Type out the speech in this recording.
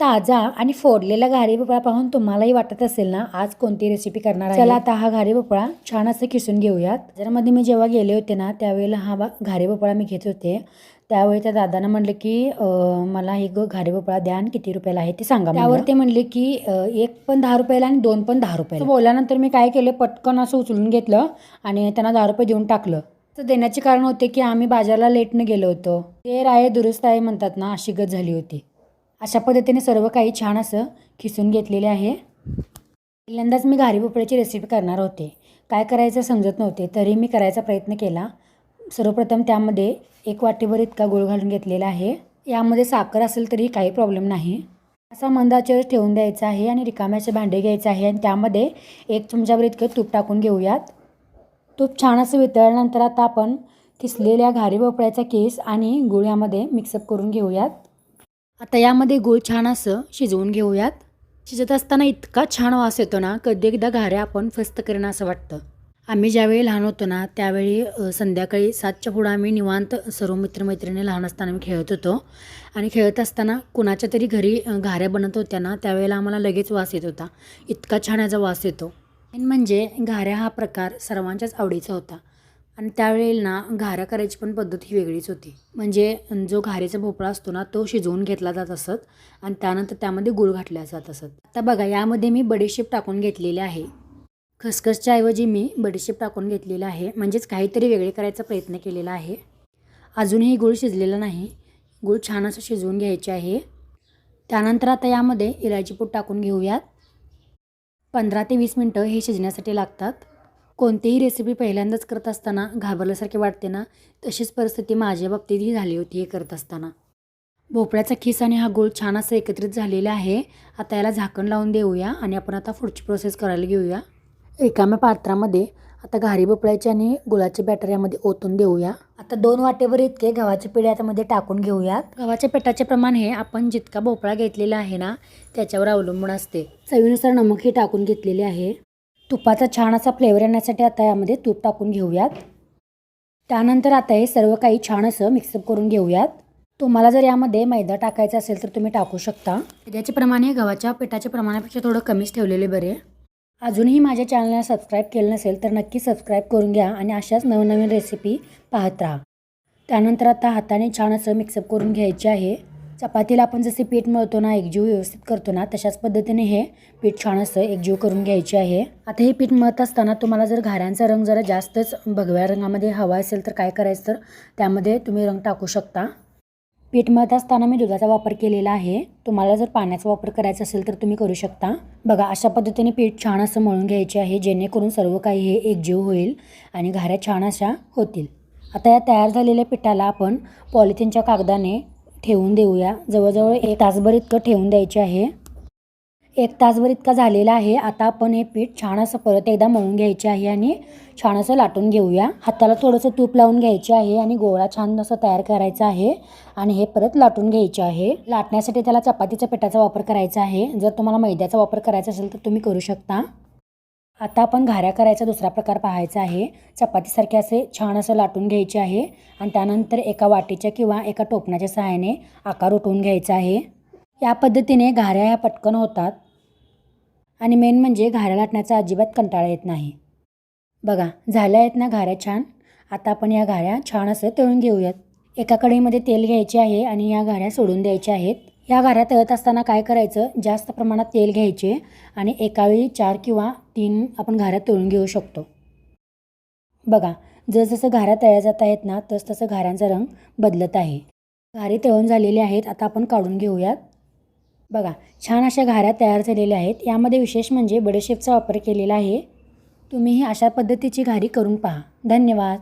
ताजा आणि फोडलेला घारी भोपळा पाहून तुम्हालाही वाटत असेल ना आज कोणती रेसिपी करणार आहे? चला आता हा घारी भोपळा छान असं किसून घेऊयात. बाजारामध्ये मी जेव्हा गेले होते ना त्यावेळेला हा बा- घारी भोपळा मी घेत होते. त्यावेळी त्या दादानं म्हणलं की मला हे घारी भोपळा द्या आणि किती रुपयाला आहे ते सांगा त्यावर ते म्हणले की एक पण दहा रुपयाला आणि दोन पण दहा रुपयाला. बोलल्यानंतर मी काय केलं पटकन असं उचलून घेतलं आणि त्यांना दहा रुपये देऊन टाकलं. तर देण्याचे कारण होते की आम्ही बाजारला लेटनं गेलो होतो. ते राय दुरुस्त आहे म्हणतात ना अशी गत झाली होती. अशा पद्धतीने सर्व काही छान असं खिसून घेतलेले आहे. पहिल्यांदाच मी घारी भोपळ्याची रेसिपी करणार होते. काय करायचं समजत नव्हते तरी मी करायचा प्रयत्न केला. सर्वप्रथम त्यामध्ये एक वाटीभर इतका गोळ घालून घेतलेला आहे. यामध्ये साखर असेल तरी काही प्रॉब्लेम नाही. असा मंदाचर ठेवून द्यायचा आहे आणि रिकाम्याचे भांडे घ्यायचे आहे आणि त्यामध्ये एक चमच्यावर इतकं तूप टाकून घेऊयात. तूप छान असं वितळल्यानंतर आता आपण किसलेल्या घारी भोपळ्याचा केस आणि गुळ यामध्ये मिक्सअप करून घेऊयात. आता यामध्ये गूळ छान असं शिजवून घेऊयात. शिजत असताना इतका छान वास येतो ना कधी एकदा घाऱ्या आपण फस्त करणं असं वाटतं. आम्ही ज्यावेळी लहान होतो ना त्यावेळी संध्याकाळी सातच्या पुढं आम्ही निवांत सर्व मित्रमैत्रिणी लहान असताना आम्ही खेळत होतो. आणि खेळत असताना कुणाच्या तरी घरी घाऱ्या बनत होत्या ना त्यावेळेला आम्हाला लगेच वास येत होता. इतका छान याचा वास येतो. मेन म्हणजे घाऱ्या हा प्रकार सर्वांच्याच आवडीचा होता. आणि त्यावेळेला ना घारा करायची पण पद्धत ही वेगळीच होती. म्हणजे जो घारेचा भोपळा असतो ना तो शिजवून घेतला जात असत आणि त्यानंतर त्यामध्ये गुळ घातला जात असत. आता बघा यामध्ये मी बडीशेप टाकून घेतलेले आहे. खसखसच्या ऐवजी मी बडीशेप टाकून घेतलेला आहे. म्हणजेच काहीतरी वेगळे करायचा प्रयत्न केलेला आहे. अजूनही गुळ शिजलेला नाही. गुळ छान असं शिजवून घ्यायचे आहे. त्यानंतर आता यामध्ये इलायची पूड टाकून घेऊयात. पंधरा ते वीस मिनटं हे शिजण्यासाठी लागतात. कोणतीही रेसिपी पहिल्यांदाच करत असताना घाबरल्यासारखे वाटते ना तशीच परिस्थिती माझ्या बाबतीतही झाली होती हे करत असताना. भोपळ्याचा खिस आणि हा गूळ छान असं एकत्रित झालेला आहे आता याला झाकण लावून देऊया आणि आपण आता पुढची प्रोसेस करायला घेऊया. रिकाम्या पात्रामध्ये आता घारी भोपळ्याची आणि गुळाचे बॅटर यामध्ये ओतून देऊया. आता दोन वाटेवर इतके गव्हाचे पिढे यामध्ये टाकून घेऊयात. गव्हाच्या पिठाचे प्रमाण हे आपण जितका भोपळा घेतलेला आहे ना त्याच्यावर अवलंबून असते. चवीनुसार नमकही टाकून घेतलेले आहे. तुपाचा छान असा फ्लेवर येण्यासाठी आता यामध्ये तूप टाकून घेऊयात. त्यानंतर आता हे सर्व काही छान असं मिक्सअप करून घेऊयात. तुम्हाला जर यामध्ये मैदा टाकायचा असेल तर तुम्ही टाकू शकता. मैद्याचे प्रमाण हे गव्हाच्या पिठाच्या प्रमाणापेक्षा थोडं कमीच ठेवलेले बरे. अजूनही माझ्या चॅनलला सबस्क्राईब केलं नसेल तर नक्की सबस्क्राईब करून घ्या आणि अशाच नवनवीन रेसिपी पाहत राहा. त्यानंतर आता हाताने छान असं मिक्सअप करून घ्यायचे आहे. चपातीला आपण जसे पीठ मळतो ना एकजीव व्यवस्थित करतो ना तशाच पद्धतीने हे पीठ छान असं एकजीव करून घ्यायचे आहे. आता हे पीठ मळत असताना तुम्हाला जर घाऱ्यांचा रंग जरा जास्तच भगव्या रंगामध्ये हवा असेल तर काय करायचं तर त्यामध्ये तुम्ही रंग टाकू शकता. पीठ मळत असताना मी दुधाचा वापर केलेला आहे. तुम्हाला जर पाण्याचा वापर करायचा असेल तर तुम्ही करू शकता. बघा अशा पद्धतीने पीठ छान असं मळून घ्यायचे आहे जेणेकरून सर्व काही हे एकजीव होईल आणि घाऱ्या छान अशा होतील. आता या तयार झालेल्या पिठाला आपण पॉलिथिनच्या कागदाने ठेवून देऊया. जवळजवळ एक तासभर इतकं ठेवून द्यायचे आहे. एक तासभर इतका झालेला आहे. आता आपण हे पीठ छान असं परत एकदा मळून घ्यायचे आहे आणि छान असं लाटून घेऊया. हाताला थोडंसं तूप लावून घ्यायचे आहे आणि गोळा छान असं तयार करायचा आहे आणि हे परत लाटून घ्यायचे आहे. लाटण्यासाठी त्याला चपातीच्या पिठाचा वापर करायचा आहे. जर तुम्हाला मैद्याचा वापर करायचा असेल तर तुम्ही करू शकता. आता आपण घाऱ्या करायचा दुसरा प्रकार पाहायचा आहे. चपातीसारखे असे छान असं लाटून घ्यायचे आहे आणि त्यानंतर एका वाटीच्या किंवा एका टोपणाच्या सहाय्याने आकार उठवून घ्यायचा आहे. या पद्धतीने घाऱ्या ह्या पटकन होतात आणि मेन म्हणजे घाऱ्या लाटण्याचा अजिबात कंटाळा येत नाही. बघा झाल्या आहेत ना घाऱ्या छान? आता आपण या घाऱ्या छान असं तळून घेऊयात. एका कढईमध्ये तेल घ्यायचे आहे आणि या घाऱ्या सोडून द्यायच्या आहेत. या गाऱ्या तळत असताना काय करायचं? जास्त प्रमाणात तेल घ्यायचे आणि एकावेळी चार किंवा तीन आपण घाऱ्या तळून घेऊ शकतो. बघा जसजसं घाऱ्या तळ्या जात आहेत ना तस तसं घाऱ्यांचा रंग बदलत आहे. घारी तळून झालेली आहेत आता आपण काढून घेऊयात. बघा छान अशा घाऱ्या तयार झालेल्या आहेत. यामध्ये विशेष म्हणजे बडेशेपचा वापर केलेला आहे. तुम्हीही अशा पद्धतीची घारी करून पहा. धन्यवाद.